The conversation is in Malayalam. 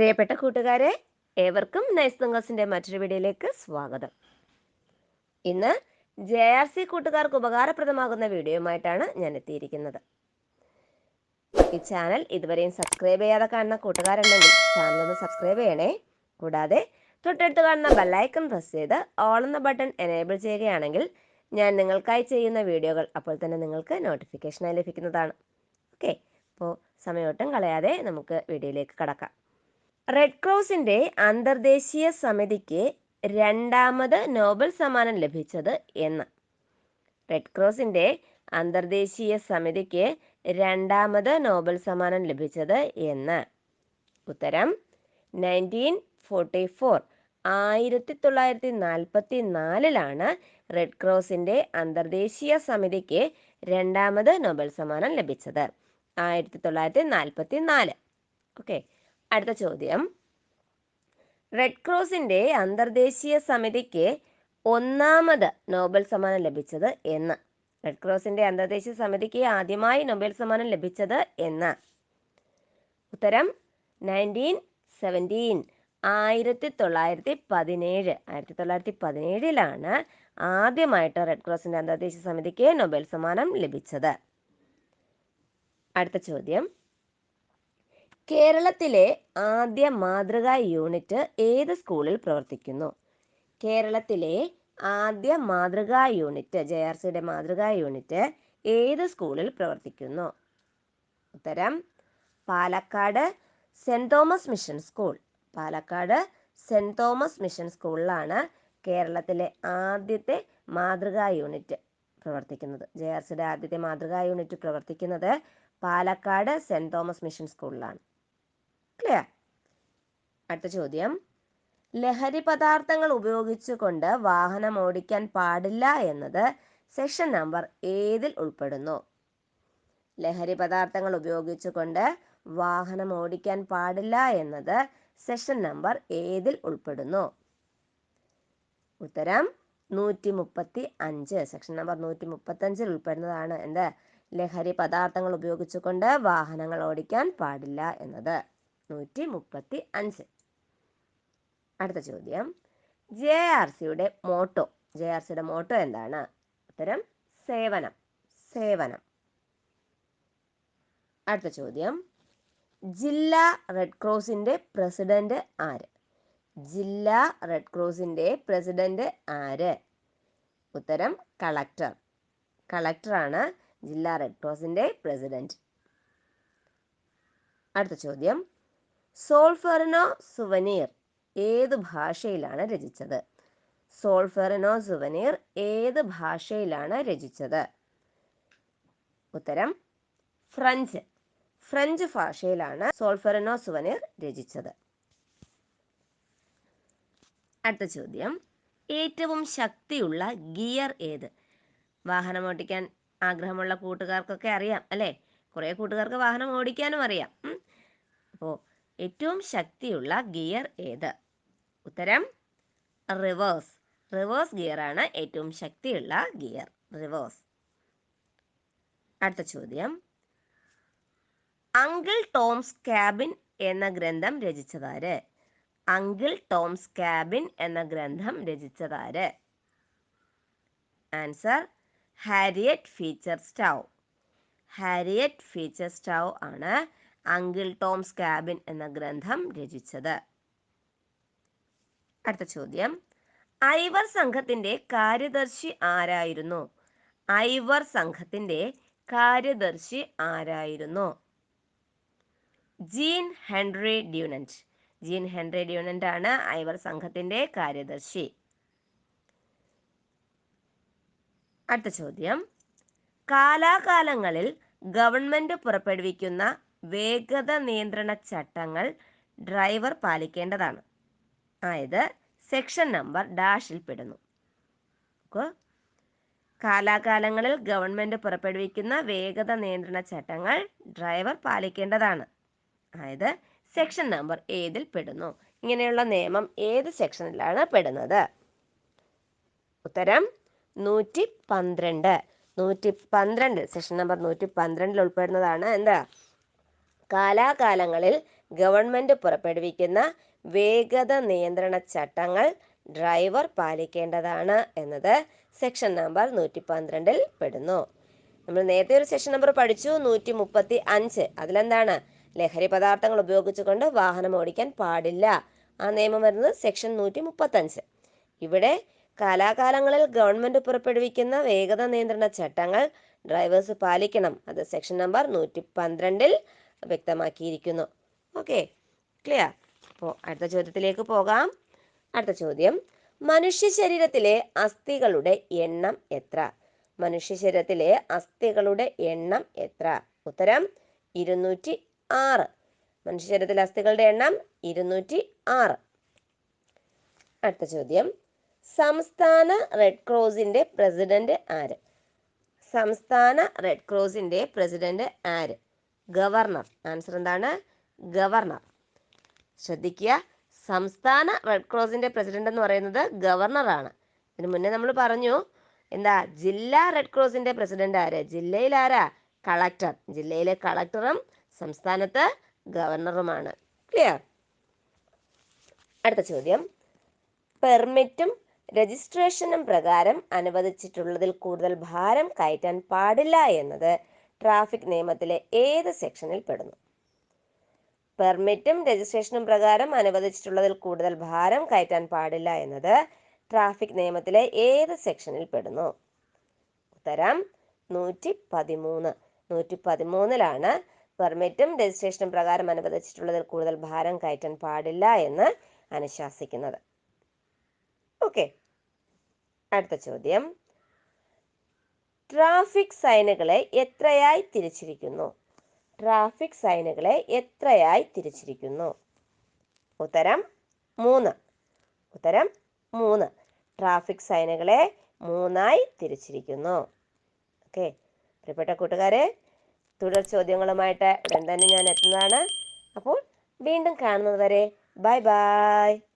പ്രിയപ്പെട്ട കൂട്ടുകാരെ ഏവർക്കും നൈസ് തുങ്കസിന്റെ മറ്റൊരു വീഡിയോയിലേക്ക് സ്വാഗതം. ഇന്ന് ജെ ആർ സി കൂട്ടുകാർക്ക് ഉപകാരപ്രദമാകുന്ന വീഡിയോയുമായിട്ടാണ് ഞാൻ എത്തിയിരിക്കുന്നത്. ഈ ചാനൽ ഇതുവരെയും സബ്സ്ക്രൈബ് ചെയ്യാതെ കാണുന്ന കൂട്ടുകാരുണ്ടെങ്കിൽ ചാനൽ ഒന്ന് സബ്സ്ക്രൈബ് ചെയ്യണേ. കൂടാതെ തൊട്ടടുത്ത് കാണുന്ന ബെല്ലൈക്കൺ പ്രസ് ചെയ്ത് ഓൾ എന്ന ബട്ടൺ എനേബിൾ ചെയ്യുകയാണെങ്കിൽ ഞാൻ നിങ്ങൾക്കായി ചെയ്യുന്ന വീഡിയോകൾ അപ്പോൾ തന്നെ നിങ്ങൾക്ക് നോട്ടിഫിക്കേഷനായി ലഭിക്കുന്നതാണ്. ഓക്കെ അപ്പോൾ സമയോട്ടം കളയാതെ നമുക്ക് വീഡിയോയിലേക്ക് കടക്കാം. റെഡ് ക്രോസിന്റെ അന്തർദേശീയ സമിതിക്ക് രണ്ടാമത് നോബൽ സമ്മാനം ലഭിച്ചത് എന്ന്. റെഡ് ക്രോസിന്റെ അന്തർദേശീയ സമിതിക്ക് രണ്ടാമത് നോബൽ സമ്മാനം ലഭിച്ചത് എന്ന്. ഉത്തരം നയന്റീൻ ഫോർട്ടി ഫോർ ആയിരത്തി തൊള്ളായിരത്തി നാൽപ്പത്തി നാലിലാണ് റെഡ് ക്രോസിന്റെ അന്തർദേശീയ സമിതിക്ക് രണ്ടാമത് നോബൽ സമ്മാനം ലഭിച്ചത്. ആയിരത്തി തൊള്ളായിരത്തി നാൽപ്പത്തി നാല് ഓക്കെ അടുത്ത ചോദ്യം. റെഡ് ക്രോസിന്റെ അന്തർദേശീയ സമിതിക്ക് ഒന്നാമത് നോബൽ സമ്മാനം ലഭിച്ചത് എന്ന്. റെഡ് ക്രോസിന്റെ അന്തർദേശീയ സമിതിക്ക് ആദ്യമായി നോബൽ സമ്മാനം ലഭിച്ചത് എന്ന്. ഉത്തരം നയന്റീൻ സെവന്റീൻ ആയിരത്തി തൊള്ളായിരത്തി പതിനേഴ് ആയിരത്തി തൊള്ളായിരത്തി പതിനേഴിലാണ് ആദ്യമായിട്ട് റെഡ് ക്രോസിന്റെ അന്തർദേശീയ സമിതിക്ക് നോബൽ സമ്മാനം ലഭിച്ചത്. അടുത്ത ചോദ്യം. കേരളത്തിലെ ആദ്യ മാതൃകാ യൂണിറ്റ് ഏത് സ്കൂളിൽ പ്രവർത്തിക്കുന്നു? കേരളത്തിലെ ആദ്യ മാതൃകാ യൂണിറ്റ് ജെ ആർ സിയുടെ മാതൃകാ യൂണിറ്റ് ഏത് സ്കൂളിൽ പ്രവർത്തിക്കുന്നു? ഉത്തരം Palakkad saint Thomas mission school. Palakkad saint Thomas mission സ്കൂളിലാണ് കേരളത്തിലെ ആദ്യത്തെ മാതൃകാ യൂണിറ്റ് പ്രവർത്തിക്കുന്നത്. ജെ ആർ സിയുടെ ആദ്യത്തെ മാതൃകാ യൂണിറ്റ് പ്രവർത്തിക്കുന്നത് പാലക്കാട് സെന്റ് തോമസ് മിഷൻ സ്കൂളിലാണ്. ക്ലിയർ അടുത്ത ചോദ്യം. ലഹരി പദാർത്ഥങ്ങൾ ഉപയോഗിച്ചുകൊണ്ട് വാഹനം ഓടിക്കാൻ പാടില്ല എന്നത് സെക്ഷൻ നമ്പർ ഏതിൽ ഉൾപ്പെടുന്നു? ലഹരി പദാർത്ഥങ്ങൾ ഉപയോഗിച്ചുകൊണ്ട് വാഹനം ഓടിക്കാൻ പാടില്ല എന്നത് സെഷൻ നമ്പർ ഏതിൽ ഉൾപ്പെടുന്നു? ഉത്തരം നൂറ്റി മുപ്പത്തി അഞ്ച് സെക്ഷൻ നമ്പർ നൂറ്റി മുപ്പത്തി അഞ്ചിൽ ഉൾപ്പെടുന്നതാണ് എന്ത്? ലഹരി പദാർത്ഥങ്ങൾ ഉപയോഗിച്ചുകൊണ്ട് വാഹനങ്ങൾ ഓടിക്കാൻ പാടില്ല എന്നത്. നൂറ്റി മുപ്പത്തി അഞ്ച്. അടുത്ത ചോദ്യം. ജെ ആർ സിയുടെ മോട്ടോ. ജെ ആർ സിയുടെ മോട്ടോ എന്താണ്? ഉത്തരം സേവനം. സേവനം. അടുത്ത ചോദ്യം. ജില്ലാ റെഡ് ക്രോസിന്റെ പ്രസിഡന്റ് ആര്? ജില്ലാ റെഡ് ക്രോസിന്റെ പ്രസിഡന്റ് ആര്? ഉത്തരം കളക്ടർ. കളക്ടറാണ് ജില്ലാ റെഡ് ക്രോസിന്റെ പ്രസിഡന്റ് അടുത്ത ചോദ്യം. സോൾഫെറിനോ സുവനീർ ഏത് ഭാഷയിലാണ് രചിച്ചത്? സോൾഫെറിനോ സുവനീർ ഏത് ഭാഷയിലാണ് രചിച്ചത്? ഉത്തരം ഫ്രഞ്ച്. ഫ്രഞ്ച് ഭാഷയിലാണ് സോൾഫെറിനോ സുവനീർ രചിച്ചത്. അടുത്ത ചോദ്യം ഏറ്റവും ശക്തിയുള്ള ഗിയർ ഏത്? വാഹനം ഓടിക്കാൻ ആഗ്രഹമുള്ള കൂട്ടുകാർക്കൊക്കെ അറിയാം അല്ലേ? കുറേ കൂട്ടുകാർക്ക് വാഹനം ഓടിക്കാനും അറിയാം. അപ്പോൾ ഏറ്റവും ശക്തിയുള്ള ഗിയർ ഏത്? ഉത്തരം റിവേഴ്സ്. റിവേഴ്സ് ഗിയർ ആണ് ഏറ്റവും ശക്തിയുള്ള ഗിയർ റിവേഴ്സ്. അടുത്ത ചോദ്യം. അങ്കിൾ ടോംസ് ക്യാബിൻ എന്ന ഗ്രന്ഥം രചിച്ചതാര്? അങ്കിൾ ടോംസ് ക്യാബിൻ എന്ന ഗ്രന്ഥം രചിച്ചതാര്? Answer Harriet Beecher Stowe. Harriet Beecher Stowe ആണ് അങ്കിൾ ടോംസ് കാബിൻ എന്ന ഗ്രന്ഥം രചിച്ചത്. അടുത്ത ചോദ്യം. ഐവർ സംഘത്തിന്റെ കാര്യദർശി ആരായിരുന്നു? ഐവർ സംഘത്തിന്റെ കാര്യദർശി ആരായിരുന്നു? Jean Henri Dunant. Jean Henri Dunant ആണ് ഐവർ സംഘത്തിന്റെ കാര്യദർശി. അടുത്ത ചോദ്യം. കാലാകാലങ്ങളിൽ ഗവൺമെന്റ് പുറപ്പെടുവിക്കുന്ന വേഗത നിയന്ത്രണ ചട്ടങ്ങൾ ഡ്രൈവർ പാലിക്കേണ്ടതാണ്. അതായത് സെക്ഷൻ നമ്പർ ഡാഷിൽ പെടുന്നു. കാലാകാലങ്ങളിൽ ഗവൺമെന്റ് പുറപ്പെടുവിക്കുന്ന വേഗത നിയന്ത്രണ ചട്ടങ്ങൾ ഡ്രൈവർ പാലിക്കേണ്ടതാണ്. അതായത് സെക്ഷൻ നമ്പർ ഏതിൽ പെടുന്നു? ഇങ്ങനെയുള്ള നിയമം ഏത് സെക്ഷനിലാണ് പെടുന്നത്? ഉത്തരം നൂറ്റി പന്ത്രണ്ട്. നൂറ്റി പന്ത്രണ്ട്. സെക്ഷൻ നമ്പർ നൂറ്റി പന്ത്രണ്ടിൽ ഉൾപ്പെടുന്നതാണ്. എന്താ? കാലാകാലങ്ങളിൽ ഗവൺമെന്റ് പുറപ്പെടുവിക്കുന്ന വേഗത നിയന്ത്രണ ചട്ടങ്ങൾ ഡ്രൈവർ പാലിക്കേണ്ടതാണ് എന്നത് സെക്ഷൻ നമ്പർ നൂറ്റി പന്ത്രണ്ടിൽ പെടുന്നു. നമ്മൾ നേരത്തെ ഒരു സെക്ഷൻ നമ്പർ പഠിച്ചു നൂറ്റി മുപ്പത്തി അഞ്ച് അതിലെന്താണ്? ലഹരി പദാർത്ഥങ്ങൾ ഉപയോഗിച്ചുകൊണ്ട് വാഹനം ഓടിക്കാൻ പാടില്ല. ആ നിയമം വരുന്നത് സെക്ഷൻ നൂറ്റി മുപ്പത്തഞ്ച് ഇവിടെ കാലാകാലങ്ങളിൽ ഗവൺമെന്റ് പുറപ്പെടുവിക്കുന്ന വേഗത നിയന്ത്രണ ചട്ടങ്ങൾ ഡ്രൈവേഴ്സ് പാലിക്കണം. അത് സെക്ഷൻ നമ്പർ നൂറ്റി പന്ത്രണ്ടിൽ വ്യക്തമാക്കിയിരിക്കുന്നു. ഓക്കെ ക്ലിയർ അപ്പോൾ അടുത്ത ചോദ്യത്തിലേക്ക് പോകാം. അടുത്ത ചോദ്യം. മനുഷ്യ ശരീരത്തിലെ അസ്ഥികളുടെ എണ്ണം എത്ര? മനുഷ്യ ശരീരത്തിലെ അസ്ഥികളുടെ എണ്ണം എത്ര? ഉത്തരം ഇരുന്നൂറ്റി ആറ് മനുഷ്യ ശരീരത്തിലെ അസ്ഥികളുടെ എണ്ണം ഇരുന്നൂറ്റി ആറ് അടുത്ത ചോദ്യം. സംസ്ഥാന റെഡ് ക്രോസിന്റെ പ്രസിഡന്റ് ആര്? സംസ്ഥാന റെഡ് ക്രോസിന്റെ പ്രസിഡന്റ് ആര്? ഗവർണർ. ആൻസർ എന്താണ്? ഗവർണർ. ശ്രദ്ധിക്കുക. സംസ്ഥാന റെഡ് ക്രോസിന്റെ പ്രസിഡന്റ് എന്ന് പറയുന്നത് ഗവർണറാണ് ഇതിനു മുന്നേ നമ്മൾ പറഞ്ഞു എന്താ ജില്ലാ റെഡ് ക്രോസിന്റെ പ്രസിഡന്റ് ആര്? ജില്ലയിൽ ആരാ? കളക്ടർ ജില്ലയിലെ കളക്ടറും സംസ്ഥാനത്ത് ഗവർണറുമാണ്. ക്ലിയർ അടുത്ത ചോദ്യം. പെർമിറ്റും രജിസ്ട്രേഷനും പ്രകാരം അനുവദിച്ചിട്ടുള്ളതിൽ കൂടുതൽ ഭാരം കയറ്റാൻ പാടില്ല എന്നത് ട്രാഫിക് നിയമത്തിലെ ഏത് സെക്ഷനിൽ പെടുന്നു? പെർമിറ്റും രജിസ്ട്രേഷനും പ്രകാരം അനുവദിച്ചിട്ടുള്ളതിൽ കൂടുതൽ ഭാരം കയറ്റാൻ പാടില്ല എന്നത് ട്രാഫിക് നിയമത്തിലെ ഏത് സെക്ഷനിൽ പെടുന്നു? ഉത്തരം നൂറ്റി പതിമൂന്ന് നൂറ്റി പതിമൂന്നിലാണ് പെർമിറ്റും രജിസ്ട്രേഷനും പ്രകാരം അനുവദിച്ചിട്ടുള്ളതിൽ കൂടുതൽ ഭാരം കയറ്റാൻ പാടില്ല എന്ന് അനുശാസിക്കുന്നത്. ഓക്കെ. അടുത്ത ചോദ്യം. ട്രാഫിക് സൈനുകളെ എത്രയായി തിരിച്ചിരിക്കുന്നു? ട്രാഫിക് സൈനുകളെ എത്രയായി തിരിച്ചിരിക്കുന്നു? ഉത്തരം മൂന്ന്. ഉത്തരം മൂന്ന്. ട്രാഫിക് സൈനുകളെ മൂന്നായി തിരിച്ചിരിക്കുന്നു. ഓക്കെ. പ്രിയപ്പെട്ട കൂട്ടുകാരെ തുടർ ചോദ്യങ്ങളുമായിട്ട് ഉടൻ തന്നെ ഞാൻ എത്തുന്നതാണ്. അപ്പോൾ വീണ്ടും കാണുന്നത് വരെ ബൈ ബൈ.